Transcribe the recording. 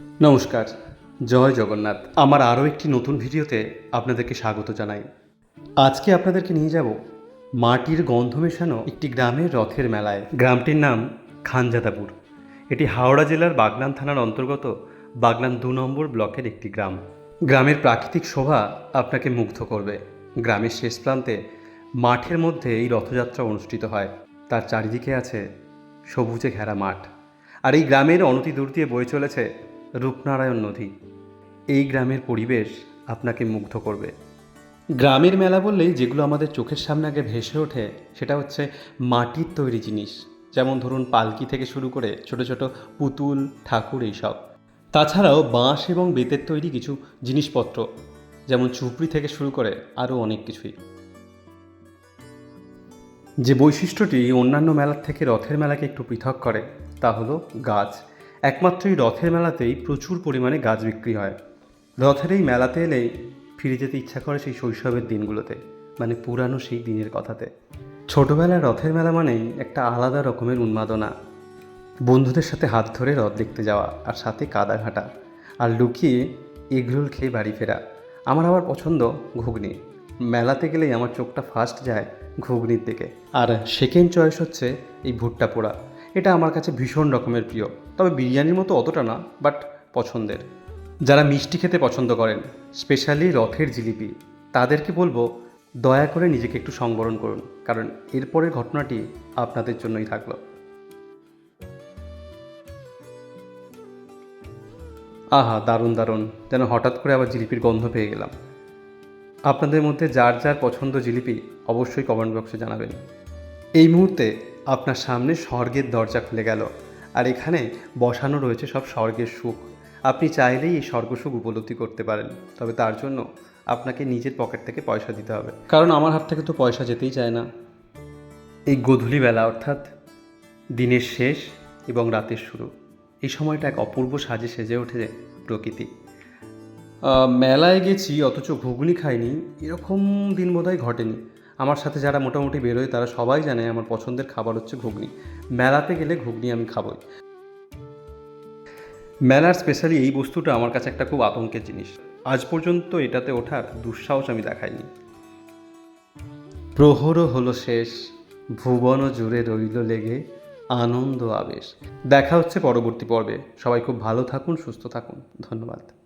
নমস্কার, জয় জগন্নাথ। আমার আরও একটি নতুন ভিডিওতে আপনাদেরকে স্বাগত জানাই। আজকে আপনাদেরকে নিয়ে যাব মাটির গন্ধ মেশানো একটি গ্রামের রথের মেলায়। গ্রামটির নাম খানজাদাপুর। এটি হাওড়া জেলার বাগনান থানার অন্তর্গত বাগনান দু নম্বর ব্লকের একটি গ্রাম। গ্রামের প্রাকৃতিক শোভা আপনাকে মুগ্ধ করবে। গ্রামের শেষ প্রান্তে মাঠের মধ্যে এই রথযাত্রা অনুষ্ঠিত হয়। তার চারিদিকে আছে সবুজে ঘেরা মাঠ। আর এই গ্রামের অনতি দূর দিয়ে বয়ে চলেছে রূপনারায়ণ নদী। এই গ্রামের পরিবেশ আপনাকে মুগ্ধ করবে। গ্রামের মেলা বললেই যেগুলো আমাদের চোখের সামনে আগে ভেসে ওঠে, সেটা হচ্ছে মাটির তৈরি জিনিস। যেমন ধরুন পালকি থেকে শুরু করে ছোট ছোট পুতুল, ঠাকুর এইসব। তাছাড়াও বাঁশ এবং বেতের তৈরি কিছু জিনিসপত্র, যেমন চুপড়ি থেকে শুরু করে আরও অনেক কিছুই। যে বৈশিষ্ট্যটি অন্যান্য মেলার থেকে রথের মেলাকে একটু পৃথক করে, তা হলো গাছ। একমাত্র এই রথের মেলাতেই প্রচুর পরিমাণে গাছ বিক্রি হয়। রথের এই মেলাতে এলেই ফিরে যেতে ইচ্ছা করে সেই শৈশবের দিনগুলোতে মানে পুরানো সেই দিনের কথাতে। ছোটবেলায় রথের মেলা মানেই একটা আলাদা রকমের উন্মাদনা। বন্ধুদের সাথে হাত ধরে রথ দেখতে যাওয়া আর সাথে কাদা ঘাটা আর লুকিয়ে এগরোল খেয়ে বাড়ি ফেরা। আমার আবার পছন্দ ঘুগনি। মেলাতে গেলেই আমার চোখটা ফার্স্ট যায় ঘুগনির দিকে। আর সেকেন্ড চয়েস হচ্ছে এই ভুট্টা পোড়া। এটা আমার কাছে ভীষণ রকমের প্রিয়। তবে বিরিয়ানির মতো অতটা না বাট পছন্দের। যারা মিষ্টি খেতে পছন্দ করেন স্পেশালি রথের জিলিপি, তাদেরকে বলব, দয়া করে নিজেকে একটু সংবরণ করুন, কারণ এরপরের ঘটনাটি আপনাদের জন্যই থাকল। আহা, দারুণ দারুণ। যেন হঠাৎ করে আবার জিলিপির গন্ধ পেয়ে গেলাম। আপনাদের মধ্যে যার যার পছন্দ জিলিপি, অবশ্যই কমেন্ট বক্সে জানাবেন। এই মুহূর্তে আপনার সামনে স্বর্গের দরজা খুলে গেল। আর এখানে বসানো রয়েছে সব স্বর্গের সুখ। আপনি চাইলেই এই স্বর্গ সুখ উপলব্ধি করতে পারেন তবে তার জন্য আপনাকে নিজের পকেট থেকে পয়সা দিতে হবে। কারণ আমার হাত থেকে তো পয়সা যেতেই চায় না। এই গধূলিবেলা অর্থাৎ দিনের শেষ এবং রাতের শুরু এই সময়টা এক অপূর্ব সাজে সেজে ওঠে প্রকৃতি। মেলায় গেছি অথচ ঘুগনি খাইনি এরকম দিন বোধহয় ঘটেনি। আমার সাথে যারা মোটামুটি বেরোয়, তারা সবাই জানে আমার পছন্দের খাবার হচ্ছে ঘুগনি। মেলাতে গেলে ঘুগনি আমি খাবই। মেলার স্পেশালি এই বস্তুটা আমার কাছে একটা খুব আতঙ্কের জিনিস। আজ পর্যন্ত এটাতে ওঠার দুঃসাহস আমি দেখাইনি। প্রহরও হলো শেষ, ভুবন জুড়ে রইল লেগে আনন্দ আবেশ। দেখা হচ্ছে পরবর্তী পর্বে। সবাই খুব ভালো থাকুন, সুস্থ থাকুন। ধন্যবাদ।